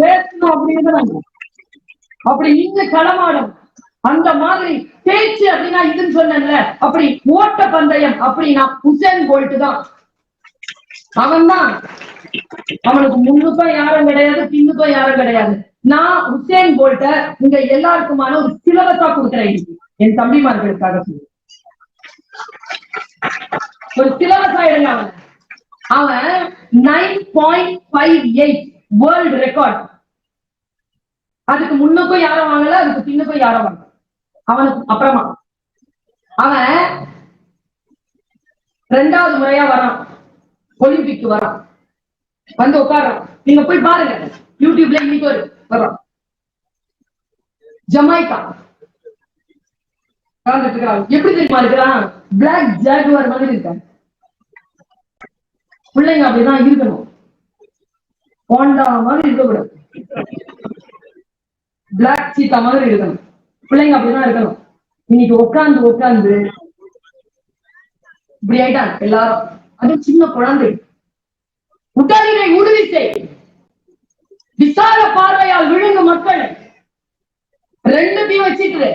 பேசணும் அப்படிங்கிறது அப்படி நீங்க களமாடும். அந்த மாதிரி பேச்சு அப்படின்னா இதுன்னு சொன்னேன்ல அப்படி ஓட்ட பந்தயம் அப்படின்னா உசேன் போல்ட்டு தான். அவன் தான் அவனுக்கு முன்னுக்கும் யாரும் கிடையாது பின்னுக்கும் யாரும் கிடையாது. நான் உசேன் போல்ட்ட இங்க எல்லாருக்குமான ஒரு சிலபஸா கொடுக்குறேன். என் தம்பிமார்களுக்காக சொல்லி. ஒரு சிலபஸா இருங்க அவன். அவன் nine point five eight world record அதுக்கு முன்னுக்கும் யாரும் வாங்கல அதுக்கு பின்னுக்கும் யாரும் வாங்கல? அவனுக்கு அப்புறமா. அவன் ரெண்டாவது முறையா வரான். ஒலிம்பிக் வரான். வந்து உட்கார்றான். நீங்க போய் பாருங்க. யூடியூப்ல இன்னைக்கு ஒரு வர்றான் ஜமாய்க்கா உட்கார்ந்துட்டு இருக்கிறான். எப்படி தெரியுமா இருக்கிறான்? பிளாக் ஜாகுவார் மாதிரி இருக்கான். பிள்ளைங்க அப்படிதான் இருக்கணும். மாதிரி இருக்கக்கூடாது. பிளாக் சீத்தா மாதிரி இருக்கணும். பிள்ளைங்க அப்படிதான் இருக்கணும். இன்னைக்கு உட்கார்ந்து உட்கார்ந்து இப்படி ஆயிட்டாங்க எல்லாரும். அது சின்ன குழந்தை. உடலினை உறுதி செய். விசால பார்வையால் விழுங்கு மக்கள். ரெண்டுத்தையும் வச்சுட்டு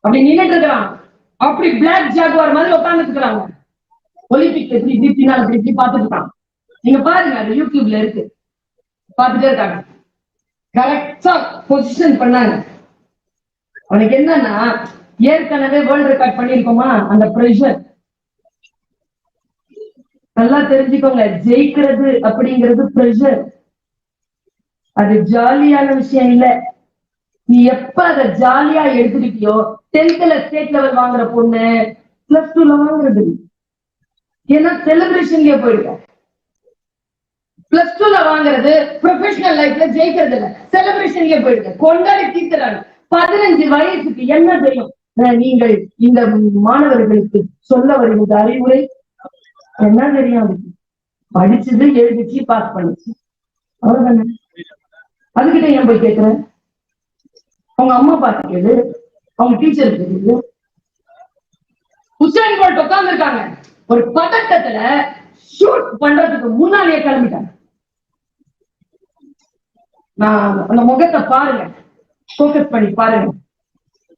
அப்படி நின்றுட்டு இருக்கிறான் அப்படி பிளாக் ஜாகுவார் மாதிரி உட்காந்துட்டு இருக்கிறாங்க. ஒலிம்பிக் எப்படி இப்படி பின்னால் இப்படி இப்படி பார்த்துட்டு இருக்கான் நீங்க பாருங்க அது யூடியூப்ல இருக்கு. பார்த்துட்டே இருக்காங்க. கரெக்டா பொசிஷன் பண்ணாங்க. அவனுக்கு என்னன்னா ஏற்கனவே வேர்ல்ட் ரெக்கார்ட் பண்ணிருக்கோமா அந்த ப்ரெஷர் நல்லா தெரிஞ்சுக்கோங்க ஜெயிக்கிறது அப்படிங்கிறது ப்ரெஷர் அது ஜாலியான விஷயம் இல்ல. நீ எப்ப அத ஜாலியா எடுத்துக்கிட்டியோ டென்த்ல ஸ்டேட் லெவல் வாங்குற பொண்ணு பிளஸ் டூல வாங்குறது. ஏன்னா செலிப்ரேஷன்லயே போயிடுங்க பிளஸ் டூல வாங்குறது ப்ரொஃபஷனல் லைஃப்ல ஜெயிக்கிறது இல்ல. செலிப்ரேஷன்லயே போயிடுங்க கொண்டாடி தீர்த்துறாங்க பதினஞ்சு வயசுக்கு என்ன தெரியும்? அஹ் நீங்கள் இந்த மாணவர்களுக்கு சொல்ல வருகின்ற அறிவுரை என்ன தெரியும் அதுக்கு படிச்சது எழுதிச்சு பாஸ் பண்ணுச்சு. அவ்வளவுதானே? அதுகிட்ட ஏன் போய் கேட்கிறேன் அவங்க அம்மா பார்த்து கேளு. அவங்க டீச்சர் கேக்குது உசேன் போல்ட் உட்கார்ந்துருக்காங்க. ஒரு பதட்டத்துல ஷூட் பண்றதுக்கு முன்னாலேயே கிளம்பிட்டாங்க. நான் அந்த முகத்தை பாருங்க. ஃபோக்கஸ் பண்ணி பாருங்க.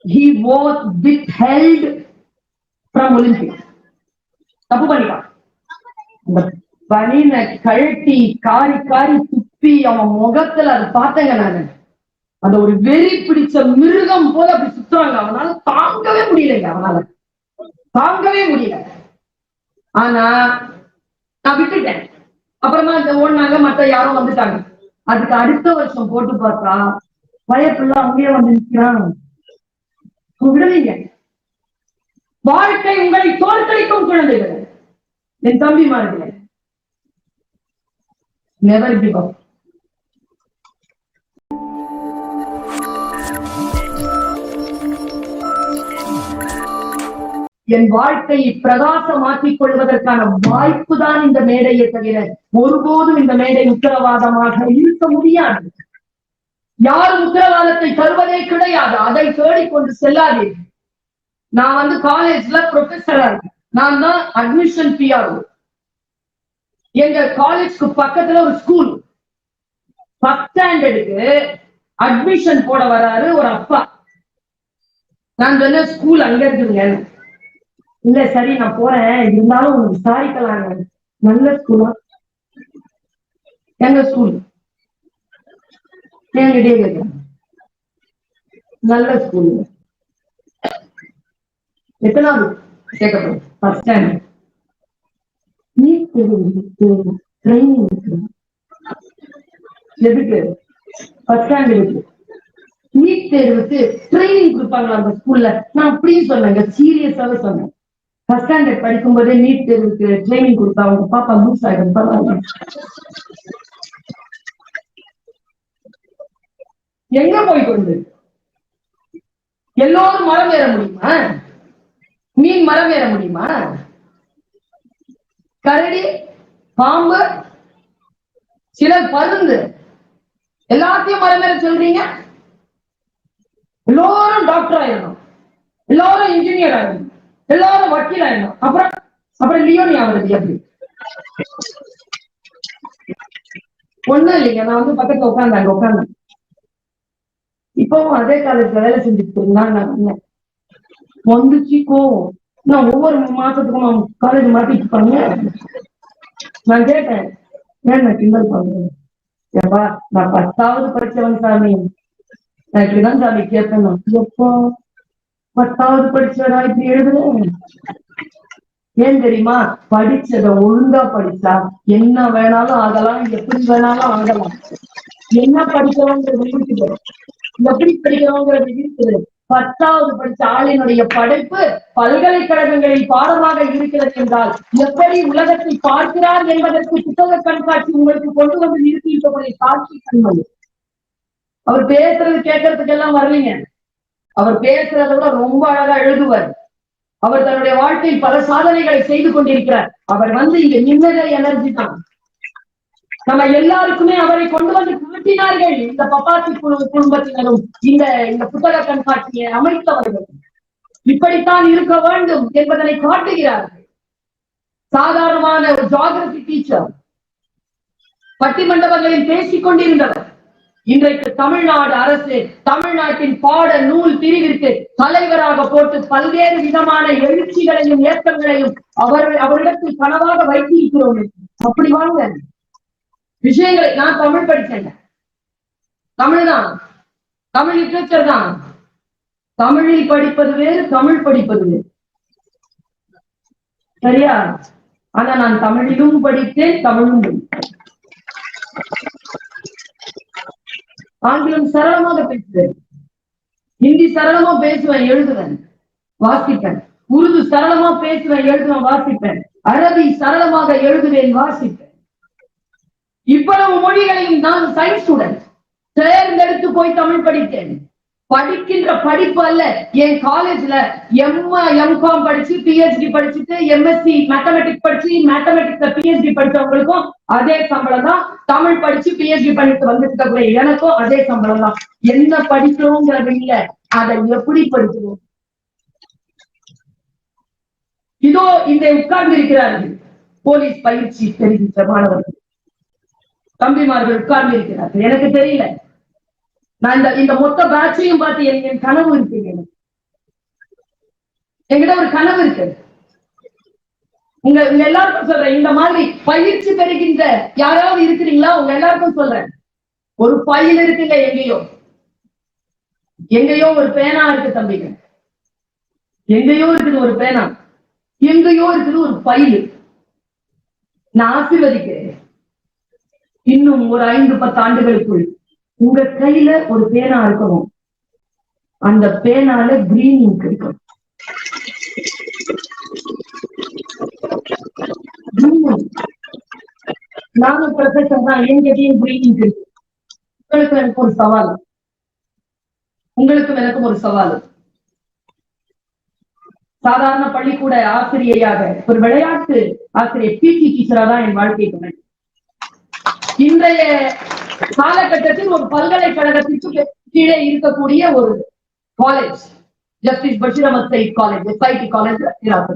He was withheld from olympics. தப்பு பண்ணிட்டான். அந்த பனினை கழட்டி காரி காரி துப்பி அவன் முகத்துல அதை பார்த்தேங்க நானு. அந்த ஒரு வெறி பிடிச்ச மிருகம் போல அப்படி சுத்துறாங்க. அவனால தாங்கவே முடியலைங்க அவனால. தாங்கவே முடியல. ஆனா நான் விட்டுட்டேன். அப்புறமா இந்த ஓடினாங்க மத்த யாரும் வந்துட்டாங்க. அதுக்கு அடுத்த வருஷம் போட்டு பார்த்தா வயப்புள்ள அங்கேயே வந்து நிற்கிறான் அவன் வாழ்க்கை உங்களை தோற்கடிக்கும் குழந்தைகள். என் தம்பிமார்களே. நெவர் கிவ் அப் என் வாழ்க்கையை பிரகாசமாக்கிக் கொள்வதற்கான வாய்ப்பு தான் இந்த மேடையை தவிர ஒருபோதும் இந்த மேடை உத்தரவாதமாக இருக்க முடியாது. யாரும் உத்தரவாதத்தை தருவதே கிடையாது. அதை தேடிக்கொண்டு செல்லாதீர்கள். நான் வந்து காலேஜ்ல ப்ரொஃபஸரா இருக்கேன். நான் தான் அட்மிஷன் பிஆர்ஓ எங்க காலேஜ்க்கு பக்கத்துல ஒரு ஸ்கூல் ஃபர்ஸ்ட் ஸ்டாண்டர்டுக்கு அட்மிஷன் போட வராரு ஒரு அப்பா. நான் சொன்ன ஸ்கூல் அங்க இருக்குங்க இல்ல சரி நான் போறேன். இருந்தாலும் உனக்கு விசாரிக்கலாங்க நல்ல ஸ்கூலா எங்க ஸ்கூல் என்கிட்டயே கேட்கிறேன் நல்ல ஸ்கூல் எத்தனாவது கேட்கப்படும்? ஃபர்ஸ்ட் ஸ்டாண்டர்ட் நீட் தேர்வு ட்ரைனிங் இருக்கு எதுக்கு? ஃபர்ஸ்ட் ஸ்டாண்டர்டுக்கு நீட் தேர்வுக்கு ட்ரைனிங் கொடுப்பாங்களா அந்த ஸ்கூல்ல நான் அப்படியும் சொன்னேங்க. சீரியஸாவே சொன்னேன். ஃபர்ஸ்ட் ஸ்டாண்டர்ட் படிக்கும் போதே நீட் தேர்வுக்கு ட்ரைனிங் கொடுத்தா அவங்க பாப்பா லூஸ் ஆயிடும். பரவாயில்ல. எங்க போய் கொண்டு? எல்லோரும் மரம் ஏற முடியுமா? மீன் மரம் ஏற முடியுமா? கரடி பாம்பு சிலர் பருந்து. எல்லாத்தையும் மரம் ஏற சொல்றீங்க? எல்லோரும் டாக்டர் ஆயிடணும். எல்லோரும் இன்ஜினியர் ஆயிடணும். எல்லாரும் வக்கீல் ஆயிடணும் அப்புறம் அப்புறம் லியோனி ஆகுறது எப்படி? ஒண்ணும் இல்லைங்க. நான் வந்து பக்கத்துல உட்காந்து அங்க உட்காந்து இப்பவும் அதே காலேஜ்ல வேலை செஞ்சுட்டு இருந்தா நான் வந்துச்சு கோவம். நான் ஒவ்வொரு மாசத்துக்கும் காலேஜ் மாத்திட்டு இருப்பாங்க நான் கேட்டேன். ஏன் நான் கிண்டல் பண்றேன் ஏப்பா நான் பத்தாவது படிச்சவன் சாமி. நான் இப்படிதான் சாமி கேட்பேன். எப்போ? பத்தாவது படிச்சடா இப்படி எழுதுறேன் ஏன் தெரியுமா? படிச்சத ஒழுங்கா படிச்சா என்ன வேணாலும் ஆகலாம் எப்படி வேணாலும் ஆகலாம். என்ன படிக்கிறோங்கிறது இருக்குது எப்படி படிக்கிறோங்கிறது இருக்குது பத்தாவது படிச்ச ஆளினுடைய படைப்பு பல்கலைக்கழகங்களில் பாடமாக இருக்கிறது என்றால் எப்படி உலகத்தை பார்க்கிறார் என்பதற்கு புத்தக கண்காட்சி உங்களுக்கு கொண்டு வந்து நிறுத்தியிருக்கக்கூடிய காட்சி கண்மணி. அவர் பேசுறது கேட்கறதுக்கெல்லாம் வரலீங்க. அவர் பேசுறத விட ரொம்ப அழகா எழுதுவார். அவர் தன்னுடைய வாழ்க்கையில் பல சாதனைகளை செய்து கொண்டிருக்கிறார். அவர் வந்து இங்க நிம்மதிய எனர்ஜி தான். நம்ம எல்லாருக்குமே அவரை கொண்டு வந்து காட்டினார்கள். இந்த பப்பாசி குழு குடும்பத்தினரும் இந்த இந்த புத்தக கண்காட்சியை அமைத்தவர்கள். இப்படித்தான் இருக்க வேண்டும் என்பதனை காட்டுகிறார்கள். சாதாரணமான ஒரு டீச்சர் டீச்சர் பட்டிமண்டபங்களில் பேசிக் கொண்டிருந்தவர். இன்றைக்கு தமிழ்நாடு அரசு தமிழ்நாட்டின் பாட நூல் பிரிவிற்கு தலைவராக போட்டு பல்வேறு விதமான எழுச்சிகளையும் ஏற்றங்களையும் அவர் அவரிடத்தில் கனவாக வைத்திருக்கிறோம். அப்படி வாங்க. விஷயங்களை நான் தமிழ் படித்தேன் தமிழ் தான். தமிழ் லிட்ரேச்சர் தான். தமிழில் படிப்பது வேறு தமிழ் படிப்பது வேறு. சரியா? ஆனா நான் தமிழிலும் படித்தேன் தமிழும் படித்தேன். ஆங்கிலம் சரளமாக பேசுவேன். ஹிந்தி சரளமா பேசுவேன் எழுதுவேன் வாசிப்பேன். உருது சரளமா பேசுவேன் எழுதுவேன் வாசிப்பேன். அரபி சரளமாக எழுதுவேன் வாசிப்பேன். இவ்வளவு மொழிகளையும் நான் சயின்ஸ் ஸ்டூடெண்ட் தேர்ந்தெடுத்து போய் தமிழ் படித்தேன். படிக்கின்ற படிப்பு அல்ல. என் காலேஜ்ல எம் எம்காம் படிச்சு பிஹெச்டி படிச்சுட்டு எம்எஸ்சி மேத்தமெட்டிக்ஸ் படிச்சு மேத்தமெட்டிக்ஸ்ல பிஹெச்டி படிச்சவங்களுக்கும் அதே சம்பளம் தான். தமிழ் படிச்சு பிஹெச்டி பண்ணிட்டு வந்துட்டு கூட எனக்கும் அதே சம்பளம் தான். என்ன படிக்கிறோங்கிறது இல்ல. அதை எப்படி படிக்கிறோம் இதோ இந்த உட்கார்ந்து இருக்கிறார்கள் போலீஸ் பயிற்சி தெரிவித்த மாணவர்கள். தம்பிமார்கள் உட்கார்ந்து இருக்கிறார்கள் எனக்கு தெரியல. நான் இந்த இந்த மொத்த பேட்சையும் பார்த்து என் கனவு இருக்கு எனக்கு. என்கிட்ட ஒரு கனவு இருக்கு. உங்க உங்க எல்லாருக்கும் சொல்றேன். இந்த மாதிரி பயிற்சி பெறுகின்ற யாராவது இருக்கிறீங்களா? உங்க எல்லாருக்கும் சொல்றேன். ஒரு பயில் இருக்குங்க எங்கேயோ. எங்கேயோ ஒரு பேனா இருக்கு தம்பிங்க எங்கேயோ இருக்குது ஒரு பேனா. எங்கேயோ இருக்குது ஒரு பயில். நான் ஆசீர்வதிக்கிறேன். இன்னும் ஒரு ஐந்து பத்து ஆண்டுகளுக்குள் உங்க கையில ஒரு பேனா இருக்கணும். அந்த பேனால கிரீன் இங்க் இருக்கும் நானும் ப்ரொஃபசர் தான் என்கிட்டயும் கிரீன் இங்க் இருக்கு. உங்களுக்கு எனக்கு ஒரு சவால். உங்களுக்கும் எனக்கும் ஒரு சவால். சாதாரண பள்ளிக்கூட ஆசிரியையாக ஒரு விளையாட்டு ஆசிரியர் பிடி டீச்சரா தான் என் வாழ்க்கை இன்றைய காலகட்டத்தில் ஒரு பல்கலைக்கழகத்திற்கு கீழே இருக்கக்கூடிய ஒரு college justice Basheer Sayeed college SIT college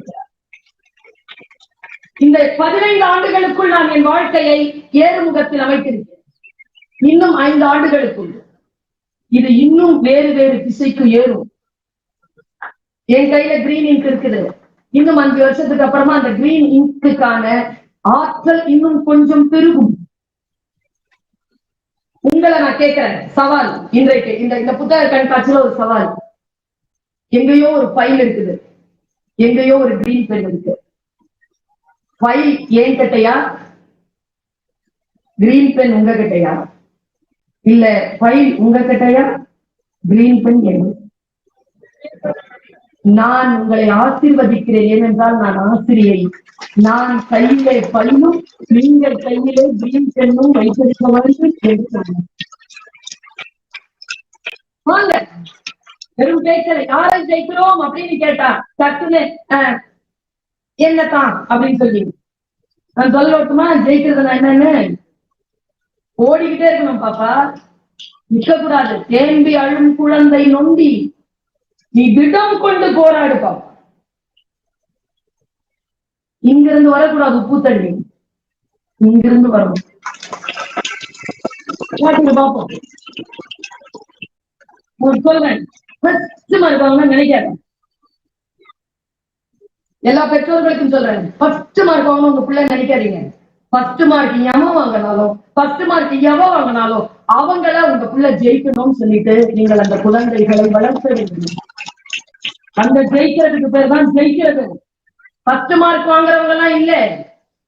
இந்த பதினைந்து ஆண்டுகளுக்குள் நான் என் வாழ்க்கையை ஏறுமுகத்தில் அமைத்திருக்கிறேன். இன்னும் ஐந்து ஆண்டுகளுக்குள். இது இன்னும் வேறு வேறு திசைக்கு ஏறும். என் கையில கிரீன் இங்க் இருக்குது. இன்னும் அஞ்சு வருஷத்துக்கு அப்புறமா அந்த கிரீன் இங்குக்கான ஆற்றல் இன்னும் கொஞ்சம் பெருகும். உங்களை நான் கேட்கிறேன். சவால். இன்றைக்கு இந்த இந்த புத்தக கண்காட்சியில ஒரு சவால். எங்கேயோ ஒரு ஃபைல் இருக்குது. எங்கேயோ ஒரு கிரீன் பென் இருக்கு. ஃபைல் ஏன் கிட்டையா கிரீன் பென் உங்க கிட்டையா இல்ல ஃபைல் உங்க கிட்டையா கிரீன் பென் எங்க நான் உங்களை ஆசிர்வதிக்கிறேன். ஏனென்றால் நான் ஆசிரியை. நான் கையிலே பையும் நீங்கள் கையிலே கிரீன் பெண்ணும் வைத்திருக்க வேண்டும் என்று வாங்க. வெறும் பேச்சல யாரை ஜெயிக்கிறோம் அப்படின்னு கேட்டா டக்குன்னு அஹ், என்னதான் அப்படின்னு சொல்லி. நான் சொல்லட்டுமா? ஜெயிக்கிறது நான் என்னன்னு? ஓடிக்கிட்டே இருக்கணும் பாப்பா. நிக்க கூடாது தேம்பி அழும் குழந்தை நொண்டி. நீ திடம் கொண்டு போராடு பாப்பா. இங்கிருந்து வரக்கூடாது உப்பு தண்ணி. இங்கிருந்து வரணும் காட்டுங்க பாப்போம். ஒரு சொல்றேன். ஃபர்ஸ்ட் நினைக்காத எல்லா பெற்றோர்களுக்கும் சொல்றேன். ஃபர்ஸ்ட் மார்க் வாங்கணும் உங்க பிள்ளை நினைக்காதீங்க. ஃபர்ஸ்ட் மார்க் எவன் வாங்கினாலும் ஃபர்ஸ்ட் மார்க் எவ வாங்கினாலும் அவங்கள உங்க பிள்ளை ஜெயிக்கணும்னு சொல்லிட்டு நீங்கள் அந்த குழந்தைகளை வளர்த்து வேண்டும். அந்த ஜெயிக்கிறதுக்கு பேர் தான் ஜெயிக்கிறது. பத்து மார்க் வாங்குறவங்க எல்லாம் இல்ல.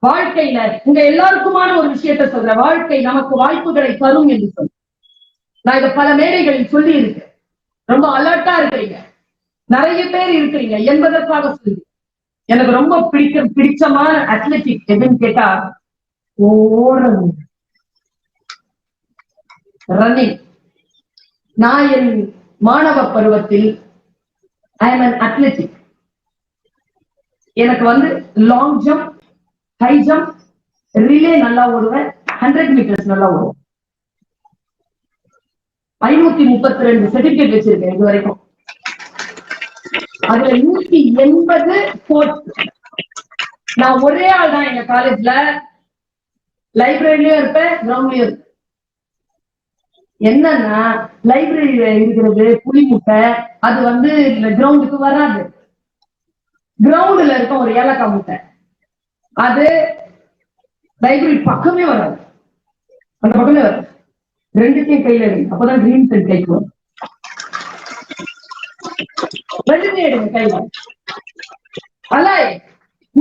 வாழ்க்கையில உங்க எல்லாருக்குமான ஒரு விஷயத்த சொல்றேன். வாழ்க்கை நமக்கு வாய்ப்புகளை தரும் என்று சொல்ல நான் இதை பல மேடைகளில் சொல்லி இருக்கேன் ரொம்ப அலர்ட்டா இருக்கிறீங்க. நிறைய பேர் இருக்கிறீங்க. என்பதற்காக சொல்லி எனக்கு ரொம்ப பிடிக்க பிடிச்சமான அத்லெட்டிக் எதுன்னு கேட்டா ஓடுறது ரன்னிங் நான் என் மாணவ பருவத்தில் ஐ எம் அன் அத்லெட்டிக் எனக்கு வந்து long jump high jump relay நல்லா ஓடுவேன் ஹண்ட்ரட் மீட்டர்ஸ் நல்லா ஓடுவேன். ஐநூத்தி முப்பத்தி ரெண்டு சர்டிபிகேட் வச்சிருக்கேன் இது வரைக்கும். அதுல நூத்தி எண்பது நான் ஒரே ஆள் தான் எங்க காலேஜ்ல லைப்ரரியிலயும் இருப்பேன் கிரவுண்ட்லயும் இருப்பேன். என்னன்னா லைப்ரரியில இருக்கிறது புளி முட்டை அது வந்து கிரவுண்டுக்கு வராது. கிரவுண்ட்ல இருக்க ஒரு ஏலக்காய் முட்டை. அது லைப்ரரி பக்கமே வராது. அந்த பக்கமே வராது. ரெண்டுத்தையும் கையில எடுங்க. அப்பதான் கிரீன் செட் கைக்கு வரும் ரெண்டுமே எடுங்க கையில. அல்ல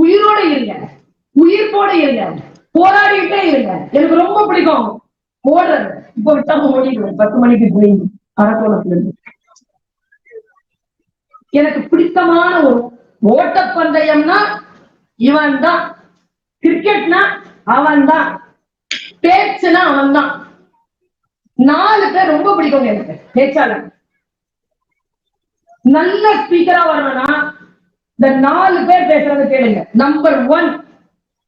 உயிரோட இருங்க. உயிர்ப்போட இருங்க. போராடிட்டே இருங்க. எனக்கு ரொம்ப பிடிக்கும். ஓடுறது. இப்ப விட்டாம ஓடிடுவேன். பத்து மணிக்கு போய் அரக்கோணத்துல இருந்து. எனக்கு பிடித்தமான ஒரு ஓட்டப்பந்தயம்னா இவன் தான் கிரிக்கெட்னா அவன் தான் பேச்சுனா அவன் தான் நாலு பேர் ரொம்ப பிடிக்கும் எனக்கு பேச்சாளர். நல்ல ஸ்பீக்கரா வரணும்னா இந்த நாலு பேர் பேசுறத கேளுங்க. Number one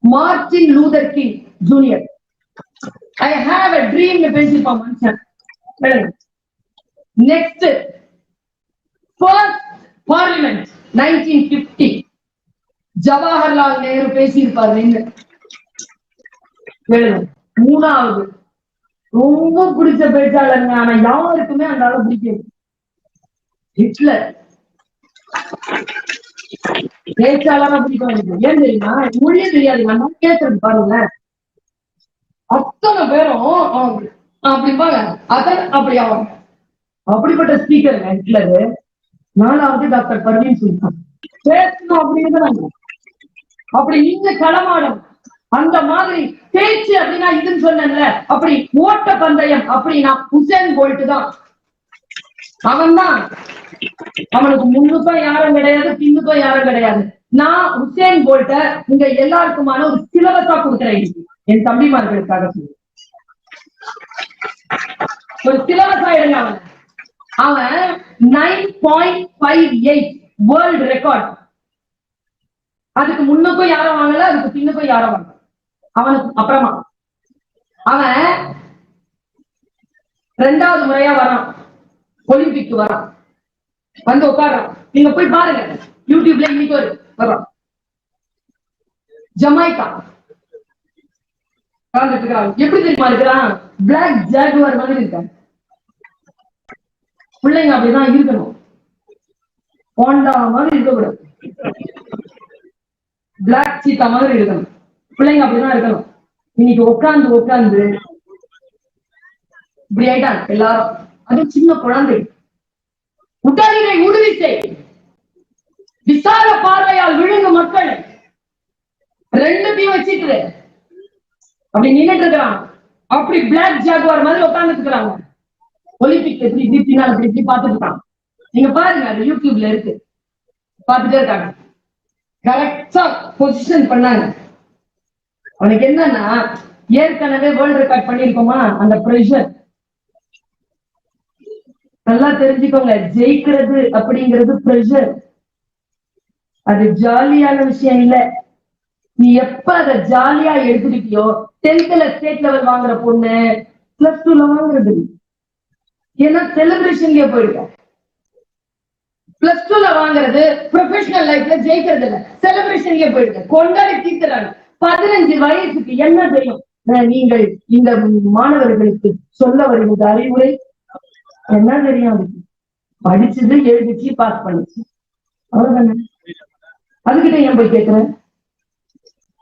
Martin Luther King junior I have a dream பேசியிருப்பான் மனுஷன். Next parliament nineteen fifty Jawaharlal Nehru பேசியிருப்பார் நீங்க மூணாவது. ரொம்ப பிடிச்ச பேச்சாளருங்க. ஆனா யாருக்குமே அந்த அளவு பிடிக்காது ஹிட்லர். பேச்சாளரா பிடிக்கும் எனக்கு ஏன் தெரியுமா? மொழியே தெரியாது. நம்ம கேட்கறது பாருங்க. அத்தனை பேரும் அப்படி பாருங்க அதன் அப்படி அவன் அப்படிப்பட்ட ஸ்பீக்கர் ஹிட்லரு. நாலாவது டாக்டர் பர்வீன் சுல்தான் பேசணும் அப்படிங்கிறாங்க அப்படி நீங்க களமாடும். அந்த மாதிரி பேச்சு அப்படின்னா இதுன்னு சொன்னேன்ல. அப்படி ஓட்ட பந்தயம் அப்படின்னா உசேன் போல்ட் தான். அவன் தான் அவனுக்கு முன்னுக்கும் யாரும் கிடையாது பின்னுக்கும் யாரும் கிடையாது. நான் உசேன் போல்ட்ட இங்க எல்லாருக்குமான ஒரு சிலபஸா கொடுக்குறேன். என் தம்பிமார்களுக்காக சொல்லு. ஒரு சிலபஸா இருங்க அவன். அவன் nine point five eight world record அதுக்கு முன்னுக்கும் யாரும் வாங்கல? அதுக்கு பின்னுக்கும் யாரும் வாங்கல? அவனுக்கு அப்புறமா. அவன் ரெண்டாவது முறையா வரான். ஒலிம்பிக் வரான். வந்து உட்கார்றான். நீங்க போய் பாருங்க. யூடியூப்ல இன்னைக்கு ஒரு வர்றான் ஜமாய்க்கா உட்கார்ந்துட்டு இருக்கிறான் எப்படி தெரியுமா இருக்கிறான்? பிளாக் ஜாகுவார் மாதிரி இருக்கான். பிள்ளைங்க அப்படிதான் இருக்கணும். போண்டா மாதிரி இருக்கக்கூடாது. பிளாக் சீத்தா மாதிரி இருக்கணும். பிள்ளைங்க அப்படிதான் இருக்கணும். இன்னைக்கு உட்கார்ந்து உட்கார்ந்து இப்படி ஆயிட்டாங்க எல்லாரும். அது சின்ன குழந்தை. உடலினை உறுதி செய். விசால பார்வையால் விழுங்கு மக்கள். ரெண்டுத்தையும் வச்சுட்டு அப்படி நின்றுட்டு இருக்கிறான் அப்படி பிளாக் ஜாகுவார் மாதிரி உட்காந்துட்டு இருக்கிறாங்க. ஒலிம்பிக் எப்படி இப்படி பின்னால் அப்படி இப்படி பார்த்துட்டு இருக்கான். நீங்க பாருங்க அது யூடியூப்ல இருக்கு. பார்த்துட்டே இருக்காங்க. கரெக்டா பொசிஷன் பண்ணாங்க. அவனுக்கு என்னன்னா ஏற்கனவே வேர்ல்ட் ரெக்கார்ட் பண்ணிருக்கோமா அந்த ப்ரெஷர் நல்லா தெரிஞ்சுக்கோங்க ஜெயிக்கிறது அப்படிங்கிறது ப்ரெஷர் அது ஜாலியான விஷயம் இல்ல. நீ எப்ப அத ஜாலியா எடுத்துக்கிட்டியோ டென்த்ல ஸ்டேட் லெவல் வாங்குற பொண்ணு பிளஸ் டூல வாங்குறது. ஏன்னா செலிப்ரேஷன்லயே போயிடுங்க பிளஸ் டூல வாங்குறது ப்ரொஃபஷனல் லைஃப்ல ஜெயிக்கிறது இல்ல. செலிப்ரேஷன்லயே போயிடுங்க கொண்டாடி தீர்த்துறாங்க பதினஞ்சு வயசுக்கு என்ன தெரியும் நீங்கள் இந்த மாணவர்களுக்கு சொல்ல வருகின்ற அறிவுரை என்ன தெரியும்? அதுக்கு படிச்சது எழுதிச்சு பாஸ் பண்ணுச்சு. அவ்வளவுதானே? அதுக்கிட்ட ஏன் போய் கேக்குறேன்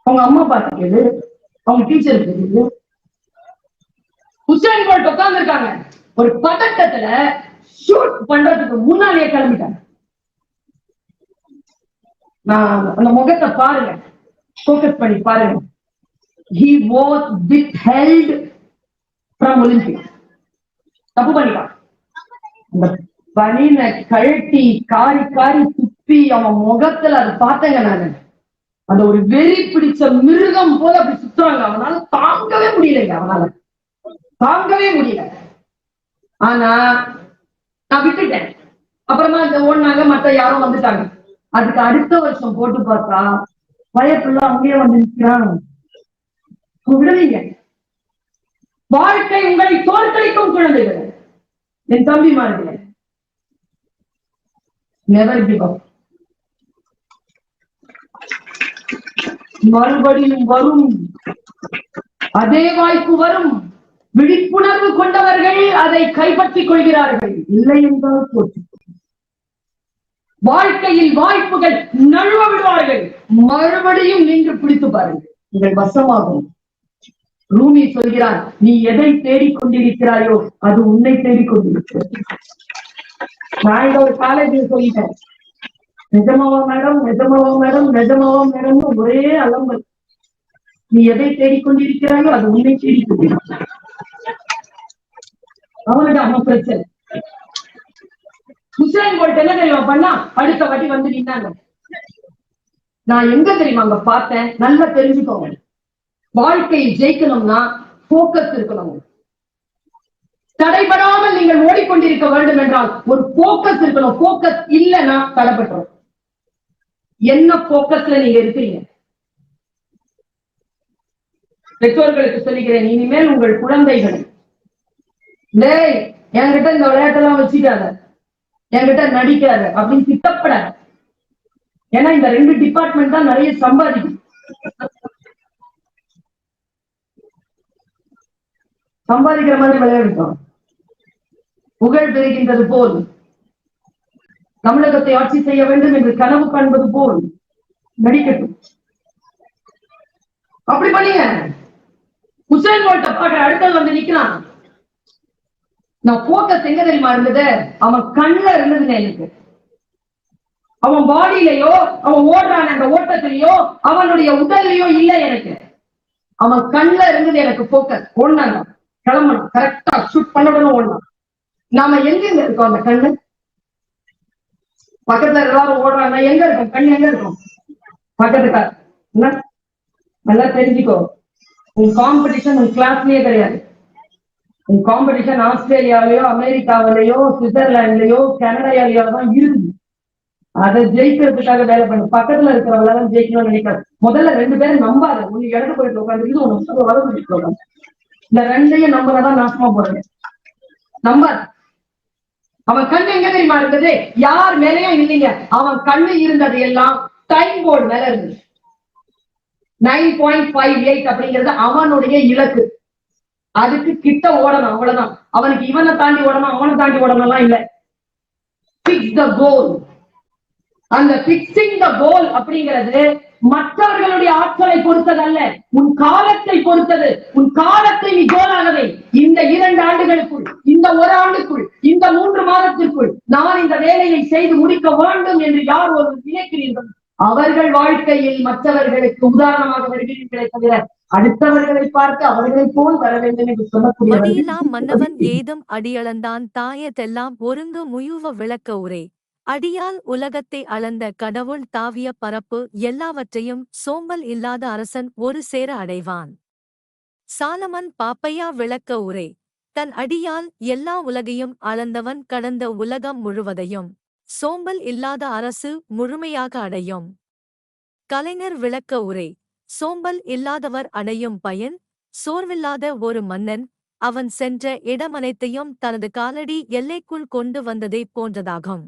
அவங்க அம்மா அப்பா கேளு. அவங்க டீச்சர் கேளு. உசேன் போல்ட் உட்கார்ந்துருக்காங்க. ஒரு பதட்டத்துல ஷூட் பண்றதுக்கு முன்னாடியே கிளம்பிட்டாங்க. நான் அந்த முகத்தை பாருங்க. ஃபோக்கஸ் பண்ணி பாருங்க. He was withheld from Olympics. தப்பு பண்ணிட்டான். அந்த பனின கழட்டி காரி காரி துப்பி அவன் முகத்துல அதை பார்த்தேங்க நானு. அந்த ஒரு வெறி பிடிச்ச மிருகம் போல அப்படி சுத்துறாங்க. அவனால தாங்கவே முடியலைங்க அவனால. தாங்கவே முடியல. ஆனா நான் விட்டுட்டேன். அப்புறமா இந்த ஓடினாங்க மத்த யாரும் வந்துட்டாங்க. அதுக்கு அடுத்த வருஷம் போட்டு பார்த்தா வயப்புள்ள அங்கேயே வந்து நிற்கிறான் விடுவீங்க வாழ்க்கை உங்களை தோற்கடிக்கும் குழந்தைகள். என் தம்பி மாறுகிறேன் நெவர் கிவ் அப் மறுபடியும் வரும். அதே வாய்ப்பு வரும். விழிப்புணர்வு கொண்டவர்கள் அதை கைப்பற்றிக் கொள்கிறார்கள். இல்லை என்றால் வாழ்க்கையில் வாய்ப்புகள் நழுவ விடுவார்கள். மறுபடியும் நின்று பிடித்து பாருங்கள். உங்கள் வசமாகும். ரூமி சொல்கிறார் நீ எதை தேடிக் கொண்டிருக்கிறாயோ அது உன்னை தேடிக் கொண்டிருக்கிறது. நான் ஒரு காலேஜில் சொல்லிட்டேன். நிஜமாவா மேடம்? நிஜமாவா மேடம்? நிஜமாவா மேடம் ஒரே அலம்பல். நீ எதை தேடிக்கொண்டிருக்கிறாயோ அது உன்னை தேடிக் கொண்டிருக்கிறது அவனுக்கு அவன் பிரச்சனை. ஹுசேன் போல்ட் என்ன தெரியுமா பண்ணா? அடுத்த வாட்டி வந்து நின்னாங்க. நான் எங்க தெரியுமா அங்க பார்த்தேன்? நல்லா தெரிஞ்சுக்கோங்க. வாழ்க்கையை ஜெயிக்கணும்னா போக்கஸ் இருக்கணும். தடைபடாமல் நீங்கள் ஓடிக்கொண்டிருக்க வேண்டும் என்றால் ஒரு போக்கஸ் இருக்கணும். போக்கஸ் இல்லைன்னா தடைபட்டுரும். என்ன போக்கஸ்ல நீங்க இருக்கிறீங்க? பெற்றோர்களுக்கு சொல்லுகிறேன் இனிமேல் உங்கள் குழந்தைகள் டேய் என்கிட்ட இந்த விளையாட்டெல்லாம் வச்சுக்காத. என்கிட்ட நடிக்காத. அப்படின்னு திட்டப்பட ஏன்னா இந்த ரெண்டு டிபார்ட்மெண்ட் தான் நிறைய சம்பாதிக்கும். சம்பாதிக்கிற மாதிரி விளையாடுறோம். புகழ் பெறுகின்றது போல். தமிழகத்தை ஆட்சி செய்ய வேண்டும் என்று கனவு காண்பது போல். நடிக்கட்டும். அப்படி பண்ணீங்க. உசேன் போல்ட்ட பாக்குற அடுத்தது வந்து நிக்கிறான். நான் போட்ட செங்க தெரியுமா இருந்தது அவன் கண்ணுல இருந்ததுங்க எனக்கு. அவன் பாடியிலயோ அவன் ஓடுறான் அந்த ஓட்டத்திலயோ அவனுடைய உடல்லயோ இல்ல எனக்கு. அவன் கண்ணுல இருந்தது எனக்கு போக்கஸ் ஓடினாங்க கிளம்பணும் கரெக்டா ஷூட் பண்ண உடனே ஓடணும் நாம எங்க இருக்கோம் அந்த கண்ணு? பக்கத்துல எல்லாரும் ஓடுறாங்க. எங்க இருக்கும் கண் எங்க இருக்கும்? பக்கத்துக்கா என்ன? நல்லா தெரிஞ்சுக்கோ. உன் காம்படிஷன் உன் கிளாஸ்லயே கிடையாது. உன் காம்படிஷன் ஆஸ்திரேலியாவிலயோ அமெரிக்காவிலயோ சுவிட்சர்லாண்ட்லயோ கனடாவிலயோ தான் இருக்கு அதை ஜெயிக்கிறதுக்காக வேலை பண்ணு. பக்கத்துல இருக்கிறவங்களால ஜெயிக்கணும்னு நினைக்காது. முதல்ல ரெண்டு பேரும் நம்பாத. ஒண்ணு இடத்து போயிட்டு உட்காந்துருக்கு ஒண்ணு வலது போயிட்டு உட்காந்து இந்த ரெண்டையும் நம்பதான் நாசமா போறேன் நம்பாது. அவன் கண்ணு எங்க தெரியுமா இருந்தது யார் மேலயும் இல்லைங்க. அவன் கண்ணு இருந்தது எல்லாம் டைம் போர்டு மேல இருந்தது. நைன் பாயிண்ட் ஃபைவ் எயிட் அப்படிங்கிறது அவனுடைய இலக்கு. அதுக்கு கிட்ட ஓடணும் அவ்வளவுதான். அவனுக்கு இவனை தாண்டி ஓடணும் அவனை தாண்டி ஓடணும் எல்லாம் இல்ல. பிக்ஸ் த கோல் அந்த பிக்சிங் த கோல் அப்படிங்கிறது மற்றவர்களுடைய ஆற்றலை பொறுத்ததல்ல. உன் காலத்தை பொறுத்தது. உன் காலத்தை நீ கோலாகவே இந்த இரண்டு ஆண்டுகளுக்குள் இந்த ஒரு ஆண்டுக்குள் இந்த மூன்று மாதத்திற்குள் நான் இந்த வேலையை செய்து முடிக்க வேண்டும் என்று யார் ஒரு நினைக்கிறீர்கள் அவர்கள் வாழ்க்கையில் மற்றவர்களுக்கு உதாரணமாக வருகிறீர்களே தவிர அடுத்தவர்களை பார்த்து அவர்களை போல் வர வேண்டும் என்று மடியிலா மன்னவன் சொல்லக்கூடிய ஏதும் அடியளந்தான் தாயதெல்லாம் ஒருங்கு முயுவ விளக்க உரை அடியால் உலகத்தை அளந்த கடவுள் தாவிய பரப்பு எல்லாவற்றையும் சோம்பல் இல்லாத அரசன் ஒரு சேர அடைவான். சாலமன் பாப்பையா விளக்க உரை தன் அடியால் எல்லா உலகையும் அளந்தவன் கடந்த உலகம் முழுவதையும். சோம்பல் இல்லாத அரசு முழுமையாக அடையும். கலைஞர் விளக்க உரை சோம்பல் இல்லாதவர் அடையும் பயன் சோர்வில்லாத ஒரு மன்னன் அவன் சென்ற இடமனைத்தையும் தனது காலடி எல்லைக்குள் கொண்டு வந்ததைப் போன்றதாகும்.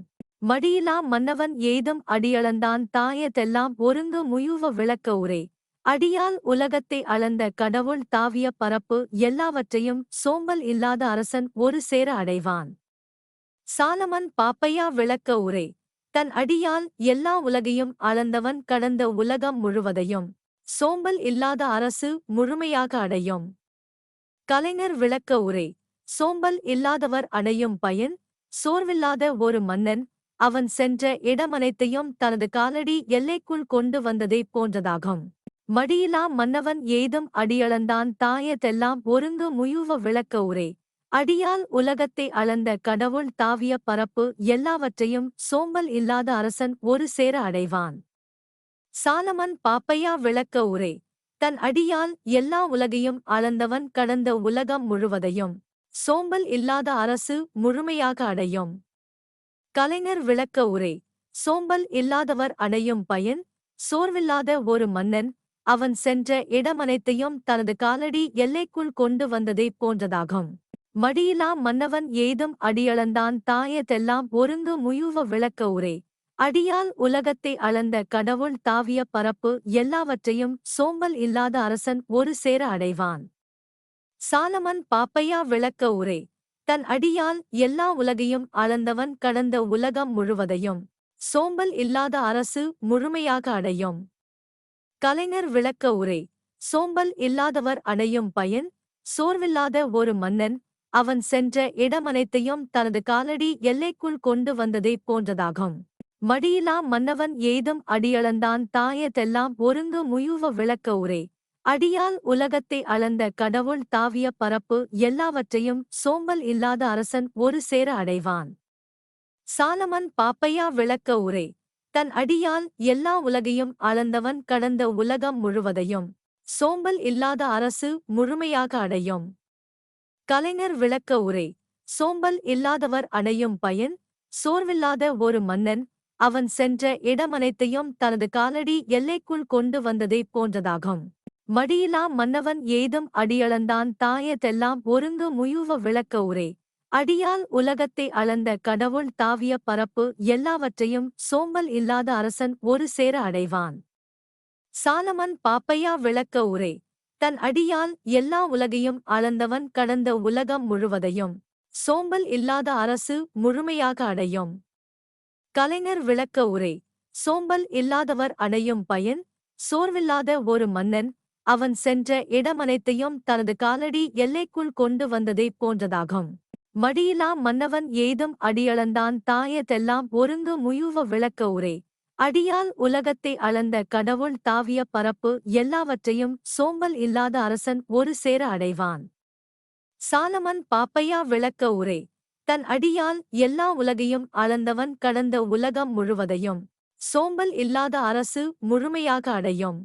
மடியிலா மன்னவன் ஏதும் அடியளந்தான் தாயதெல்லாம் ஒருங்கு முயுவ விளக்க உரை அடியால் உலகத்தை அளந்த கடவுள் தாவிய பரப்பு எல்லாவற்றையும் சோம்பல் இல்லாத அரசன் ஒரு சேர அடைவான். சாலமன் பாப்பையா விளக்க உரை. தன் அடியால் எல்லா உலகையும் அளந்தவன் கடந்த உலகம் முழுவதையும் சோம்பல் இல்லாத அரசு முழுமையாக அடையும். கலைஞர் விளக்க உரை. சோம்பல் இல்லாதவர் அடையும் பயன் சோர்வில்லாத ஒரு மன்னன் அவன் சென்ற இடமனைத்தையும் தனது காலடி எல்லைக்குள் கொண்டு வந்ததைப் போன்றதாகும். மடியிலா மன்னவன் ஏதும் அடியளந்தான் தாயத்தெல்லாம் ஒருங்கு முயுவ விளக்க உரை. அடியால் உலகத்தை அளந்த கடவுள் தாவிய பரப்பு எல்லாவற்றையும் சோம்பல் இல்லாத அரசன் ஒரு சேர அடைவான். சாலமன் பாப்பையா விளக்க உரை தன் அடியால் எல்லா உலகையும் அளந்தவன் கடந்த உலகம் முழுவதையும் சோம்பல் இல்லாத அரசு முழுமையாக அடையும். கலைஞர் விளக்க உரை சோம்பல் இல்லாதவர் அடையும் பயன் சோர்வில்லாத ஒரு மன்னன் அவன் சென்ற இடமனைத்தையும் தனது காலடி எல்லைக்குள் கொண்டு வந்ததைப் போன்றதாகும். மடியிலா மன்னவன் ஏதும் அடியளந்தான் தாயத்தெல்லாம் ஒருங்கு முயுவ விளக்க உரை. அடியால் உலகத்தை அளந்த கடவுள் தாவிய பரப்பு எல்லாவற்றையும் சோம்பல் இல்லாத அரசன் ஒரு சேர அடைவான். சாலமன் பாப்பையா விளக்க உரை. தன் அடியால் எல்லா உலகையும் அளந்தவன் கடந்த உலகம் முழுவதையும் சோம்பல் இல்லாத அரசு முழுமையாக அடையும். கலைஞர் விளக்க உரை. சோம்பல் இல்லாதவர் அடையும் பயன் சோர்வில்லாத ஒரு மன்னன் அவன் சென்ற இடமனைத்தையும் தனது காலடி எல்லைக்குள் கொண்டு வந்ததைப் போன்றதாகும். மடியிலா மன்னவன் ஏதும் அடியளந்தான் தாயத்தெல்லாம் ஒருங்கு முயுவ விளக்க உரை அடியால் உலகத்தை அளந்த கடவுள் தாவிய பரப்பு எல்லாவற்றையும் சோம்பல் இல்லாத அரசன் ஒரு சேர அடைவான். சாலமன் பாப்பையா விளக்க உரை தன் அடியால் எல்லா உலகையும் அளந்தவன் கடந்த உலகம் முழுவதையும் சோம்பல் இல்லாத அரசு முழுமையாக அடையும். கலைஞர் விளக்க உரை சோம்பல் இல்லாதவர் அடையும் பயன் சோர்வில்லாத ஒரு மன்னன் அவன் சென்ற இடமனைத்தையும் தனது காலடி எல்லைக்குள் கொண்டு வந்ததைப் போன்றதாகும். மடியிலா மன்னவன் ஏதும் அடியளந்தான் தாயத்தெல்லாம் ஒருங்கு முயுவ விளக்க உரை அடியால் உலகத்தை அளந்த கடவுள் தாவிய பரப்பு எல்லாவற்றையும் சோம்பல் இல்லாத அரசன் ஒரு சேர அடைவான். சாலமன் பாப்பையா விளக்க உரை தன் அடியால் எல்லா உலகையும் அளந்தவன் கடந்த உலகம் முழுவதையும் சோம்பல் இல்லாத அரசு முழுமையாக அடையும். கலைஞர் விளக்க உரை சோம்பல் இல்லாதவர் அடையும் பயன் சோர்வில்லாத ஒரு மன்னன் அவன் சென்ற இடமனைத்தையும் தனது காலடி எல்லைக்குள் கொண்டு வந்ததைப் போன்றதாகும். மடியிலா மன்னவன் ஏதும் அடியளந்தான் தாயத்தெல்லாம் ஒருங்கு முயுவ விளக்க உரை அடியால் உலகத்தை அளந்த கடவுள் தாவிய பரப்பு எல்லாவற்றையும் சோம்பல் இல்லாத அரசன் ஒரு சேர அடைவான். சாலமன் பாப்பையா விளக்க உரை தன் அடியால் எல்லா உலகையும் அளந்தவன் கடந்த உலகம் முழுவதையும் சோம்பல் இல்லாத அரசு முழுமையாக அடையும்.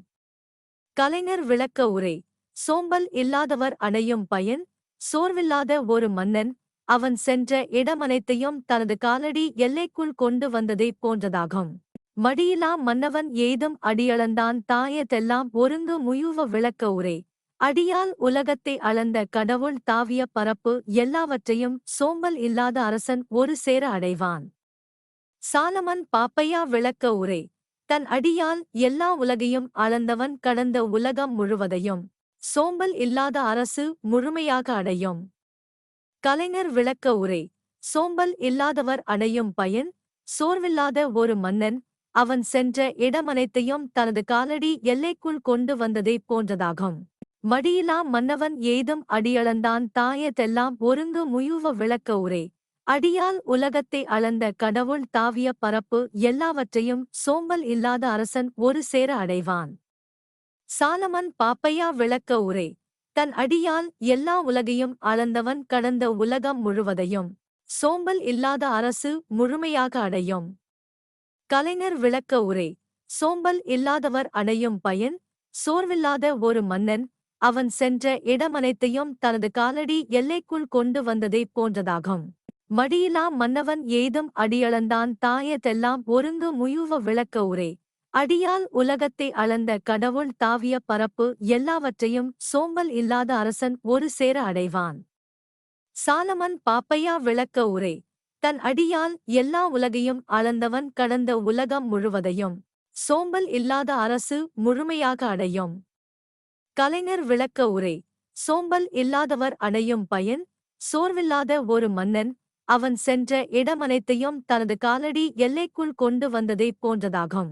கலைஞர் விளக்க உரை சோம்பல் இல்லாதவர் அடையும் பயன் சோர்வில்லாத ஒரு மன்னன் அவன் சென்ற இடமனைத்தையும் தனது காலடி எல்லைக்குள் கொண்டு வந்ததைப் போன்றதாகும். மடியிலா மன்னவன் ஏதும் அடியளந்தான் தாயதெல்லாம் ஒருங்கு முயுவ விளக்க உரை. அடியால் உலகத்தை அளந்த கடவுள் தாவிய பரப்பு எல்லாவற்றையும் சோம்பல் இல்லாத அரசன் ஒரு சேர அடைவான். சாலமன் பாப்பையா விளக்க உரை. தன் அடியால் எல்லா உலகையும் அளந்தவன் கடந்த உலகம் முழுவதையும் சோம்பல் இல்லாத அரசு முழுமையாக அடையும். கலைஞர் விளக்க உரை. சோம்பல் இல்லாதவர் அடையும் பயன் சோர்வில்லாத ஒரு மன்னன் அவன் சென்ற இடமனைத்தையும் தனது காலடி எல்லைக்குள் கொண்டு வந்ததைப் போன்றதாகும். மடியிலாம் மன்னவன் ஏதும் அடியளந்தான் தாயத்தெல்லாம் ஒருங்கு முயுவ விளக்க உரை அடியால் உலகத்தை அளந்த கடவுள் தாவிய பரப்பு எல்லாவற்றையும் சோம்பல் இல்லாத அரசன் ஒரு சேர அடைவான். சாலமன் பாப்பையா விளக்க உரை தன் அடியால் எல்லா உலகையும் அளந்தவன் கடந்த உலகம் முழுவதையும். சோம்பல் இல்லாத அரசு முழுமையாக அடையும். கலைஞர் விளக்க உரை சோம்பல் இல்லாதவர் அடையும் பயன் சோர்வில்லாத ஒரு மன்னன் அவன் சென்ற இடமனைத்தையும் தனது காலடி எல்லைக்குள் கொண்டு வந்ததைப் போன்றதாகும். மடியிலா மன்னவன் ஏதும் அடியளந்தான் தாயத்தெல்லாம் ஒருங்கு முயுவ விளக்க உரை. அடியால் உலகத்தை அளந்த கடவுள் தாவிய பரப்பு எல்லாவற்றையும் சோம்பல் இல்லாத அரசன் ஒரு சேர அடைவான். சாலமன் பாப்பையா விளக்க உரை தன் அடியால் எல்லா உலகையும் அளந்தவன் கடந்த உலகம் முழுவதையும் சோம்பல் இல்லாத அரசு முழுமையாக அடையும். கலைஞர் விளக்க உரை சோம்பல் இல்லாதவர் அடையும் பயன் சோர்வில்லாத ஒரு மன்னன் அவன் சென்ற இடமனைத்தையும் தனது காலடி எல்லைக்குள் கொண்டு வந்ததைப் போன்றதாகும்.